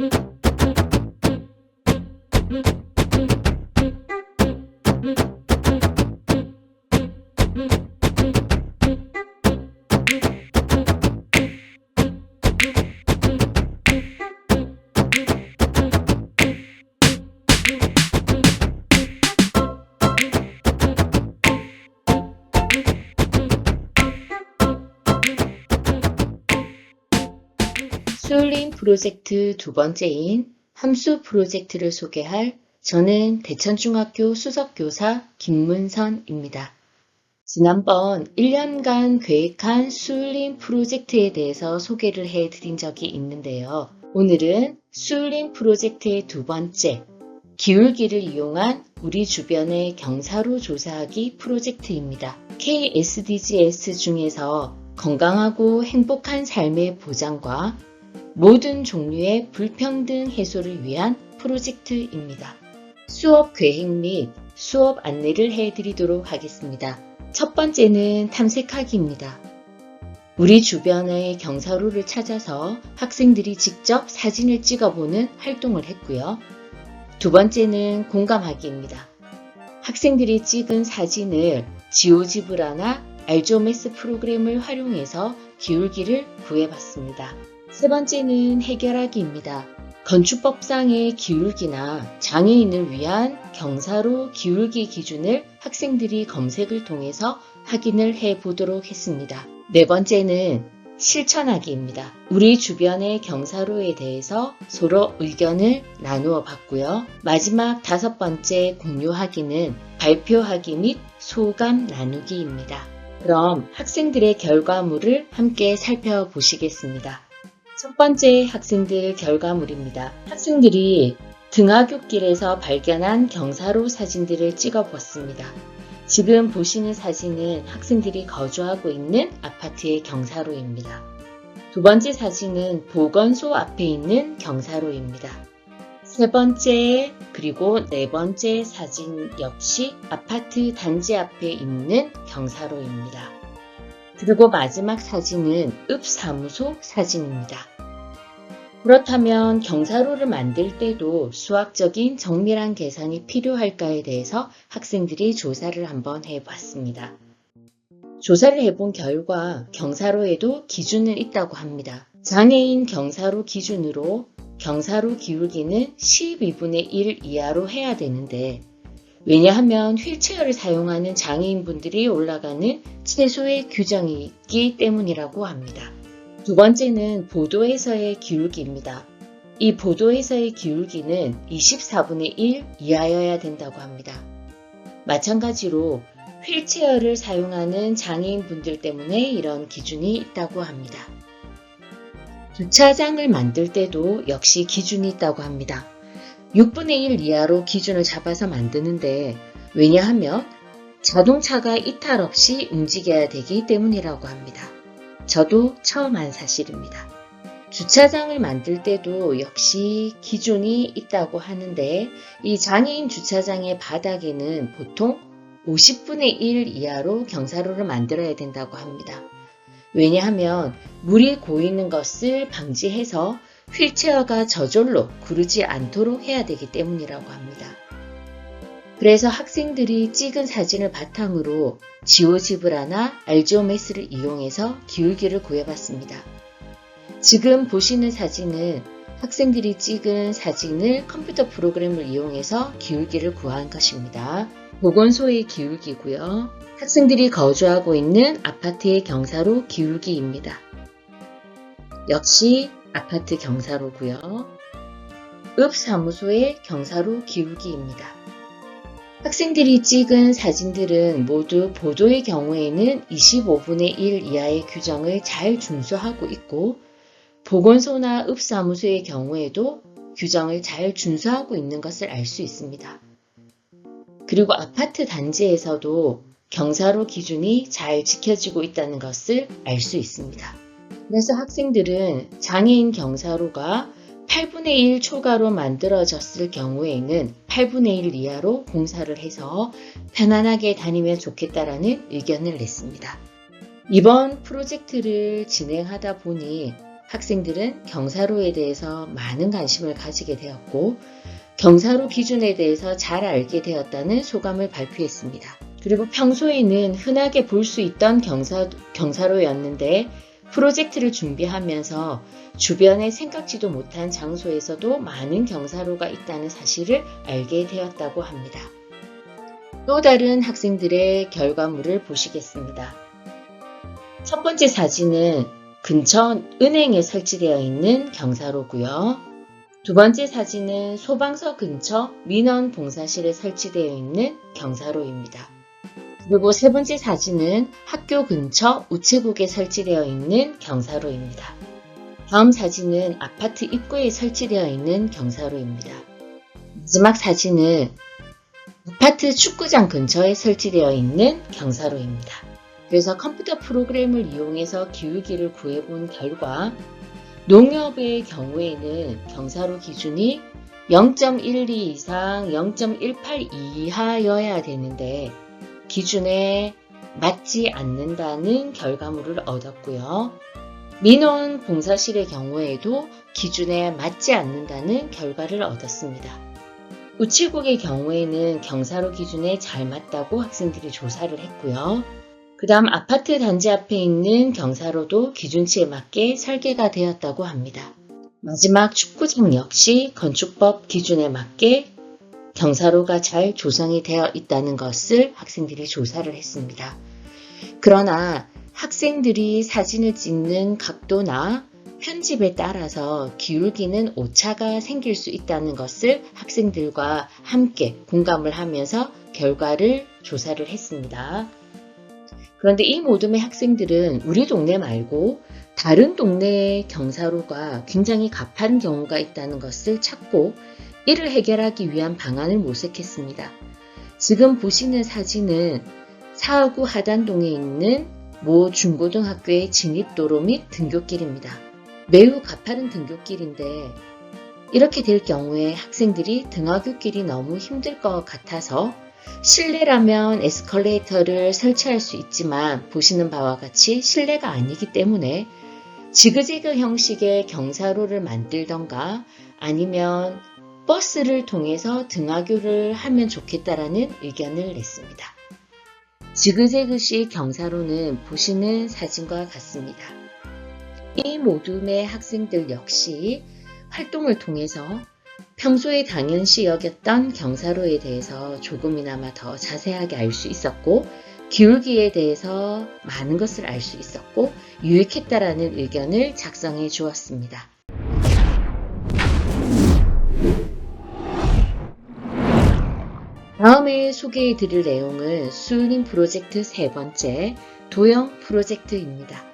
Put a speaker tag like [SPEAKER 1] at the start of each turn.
[SPEAKER 1] Thank you. 수울림 프로젝트 두 번째인 함수 프로젝트를 소개할 저는 대천중학교 수석교사 김문선입니다. 지난번 1년간 계획한 수울림 프로젝트에 대해서 소개를 해드린 적이 있는데요. 오늘은 수울림 프로젝트의 두 번째, 기울기를 이용한 우리 주변의 경사로 조사하기 프로젝트입니다. KSDGs 중에서 건강하고 행복한 삶의 보장과 모든 종류의 불평등 해소를 위한 프로젝트입니다. 수업 계획 및 수업 안내를 해드리도록 하겠습니다. 첫 번째는 탐색하기입니다. 우리 주변의 경사로를 찾아서 학생들이 직접 사진을 찍어보는 활동을 했고요. 두 번째는 공감하기입니다. 학생들이 찍은 사진을 지오지브라나 알조메스 프로그램을 활용해서 기울기를 구해봤습니다. 세 번째는 해결하기입니다. 건축법상의 기울기나 장애인을 위한 경사로 기울기 기준을 학생들이 검색을 통해서 확인을 해 보도록 했습니다. 네 번째는 실천하기입니다. 우리 주변의 경사로에 대해서 서로 의견을 나누어 봤고요. 마지막 다섯 번째 공유하기는 발표하기 및 소감 나누기입니다. 그럼 학생들의 결과물을 함께 살펴보시겠습니다. 첫 번째 학생들 결과물입니다. 학생들이 등하굣길에서 발견한 경사로 사진들을 찍어 보았습니다. 지금 보시는 사진은 학생들이 거주하고 있는 아파트의 경사로입니다. 두 번째 사진은 보건소 앞에 있는 경사로입니다. 세 번째 그리고 네 번째 사진 역시 아파트 단지 앞에 있는 경사로입니다. 그리고 마지막 사진은 읍사무소 사진입니다. 그렇다면 경사로를 만들 때도 수학적인 정밀한 계산이 필요할까에 대해서 학생들이 조사를 한번 해봤습니다. 조사를 해본 결과 경사로에도 기준은 있다고 합니다. 장애인 경사로 기준으로 경사로 기울기는 12분의 1 이하로 해야 되는데 왜냐하면 휠체어를 사용하는 장애인분들이 올라가는 최소의 규정이 있기 때문이라고 합니다. 두 번째는 보도에서의 기울기입니다. 이 보도에서의 기울기는 24분의 1 이하여야 된다고 합니다. 마찬가지로 휠체어를 사용하는 장애인분들 때문에 이런 기준이 있다고 합니다. 주차장을 만들 때도 역시 기준이 있다고 합니다. 6분의 1 이하로 기준을 잡아서 만드는데 왜냐하면 자동차가 이탈 없이 움직여야 되기 때문이라고 합니다. 저도 처음 한 사실입니다. 주차장을 만들 때도 역시 기준이 있다고 하는데 이 장애인 주차장의 바닥에는 보통 50분의 1 이하로 경사로를 만들어야 된다고 합니다. 왜냐하면 물이 고이는 것을 방지해서 휠체어가 저절로 구르지 않도록 해야 되기 때문이라고 합니다. 그래서 학생들이 찍은 사진을 바탕으로 지오지브라나 알지오메스를 이용해서 기울기를 구해봤습니다. 지금 보시는 사진은 학생들이 찍은 사진을 컴퓨터 프로그램을 이용해서 기울기를 구한 것입니다. 보건소의 기울기고요. 학생들이 거주하고 있는 아파트의 경사로 기울기입니다. 역시 아파트 경사로고요. 읍 사무소의 경사로 기울기입니다. 학생들이 찍은 사진들은 모두 보도의 경우에는 25분의 1 이하의 규정을 잘 준수하고 있고 보건소나 읍사무소의 경우에도 규정을 잘 준수하고 있는 것을 알 수 있습니다. 그리고 아파트 단지에서도 경사로 기준이 잘 지켜지고 있다는 것을 알 수 있습니다. 그래서 학생들은 장애인 경사로가 8분의 1 초과로 만들어졌을 경우에는 8분의 1 이하로 공사를 해서 편안하게 다니면 좋겠다라는 의견을 냈습니다. 이번 프로젝트를 진행하다 보니 학생들은 경사로에 대해서 많은 관심을 가지게 되었고 경사로 기준에 대해서 잘 알게 되었다는 소감을 발표했습니다. 그리고 평소에는 흔하게 볼 수 있던 경사, 경사로였는데 프로젝트를 준비하면서 주변에 생각지도 못한 장소에서도 많은 경사로가 있다는 사실을 알게 되었다고 합니다. 또 다른 학생들의 결과물을 보시겠습니다. 첫 번째 사진은 근처 은행에 설치되어 있는 경사로고요. 두 번째 사진은 소방서 근처 민원 봉사실에 설치되어 있는 경사로입니다. 그리고 세 번째 사진은 학교 근처 우체국에 설치되어 있는 경사로입니다. 다음 사진은 아파트 입구에 설치되어 있는 경사로입니다. 마지막 사진은 아파트 축구장 근처에 설치되어 있는 경사로입니다. 그래서 컴퓨터 프로그램을 이용해서 기울기를 구해본 결과 농협의 경우에는 경사로 기준이 0.12 이상 0.18 이하여야 되는데 기준에 맞지 않는다는 결과물을 얻었고요. 민원 봉사실의 경우에도 기준에 맞지 않는다는 결과를 얻었습니다. 우체국의 경우에는 경사로 기준에 잘 맞다고 학생들이 조사를 했고요. 그 다음 아파트 단지 앞에 있는 경사로도 기준치에 맞게 설계가 되었다고 합니다. 마지막 축구장 역시 건축법 기준에 맞게 경사로가 잘 조성이 되어 있다는 것을 학생들이 조사를 했습니다. 그러나 학생들이 사진을 찍는 각도나 편집에 따라서 기울기는 오차가 생길 수 있다는 것을 학생들과 함께 공감을 하면서 결과를 조사를 했습니다. 그런데 이 모둠의 학생들은 우리 동네 말고 다른 동네의 경사로가 굉장히 가파른 경우가 있다는 것을 찾고 이를 해결하기 위한 방안을 모색했습니다. 지금 보시는 사진은 사하구 하단동에 있는 모 중고등학교의 진입도로 및 등굣길입니다. 매우 가파른 등굣길인데 이렇게 될 경우에 학생들이 등하굣길이 너무 힘들 것 같아서 실내라면 에스컬레이터를 설치할 수 있지만 보시는 바와 같이 실내가 아니기 때문에 지그재그 형식의 경사로를 만들던가 아니면 버스를 통해서 등하교를 하면 좋겠다라는 의견을 냈습니다. 지그재그식 경사로는 보시는 사진과 같습니다. 이 모둠의 학생들 역시 활동을 통해서 평소에 당연시 여겼던 경사로에 대해서 조금이나마 더 자세하게 알 수 있었고 기울기에 대해서 많은 것을 알 수 있었고 유익했다라는 의견을 작성해 주었습니다. 다음에 소개해 드릴 내용은 수울림 프로젝트 세 번째 도형 프로젝트입니다.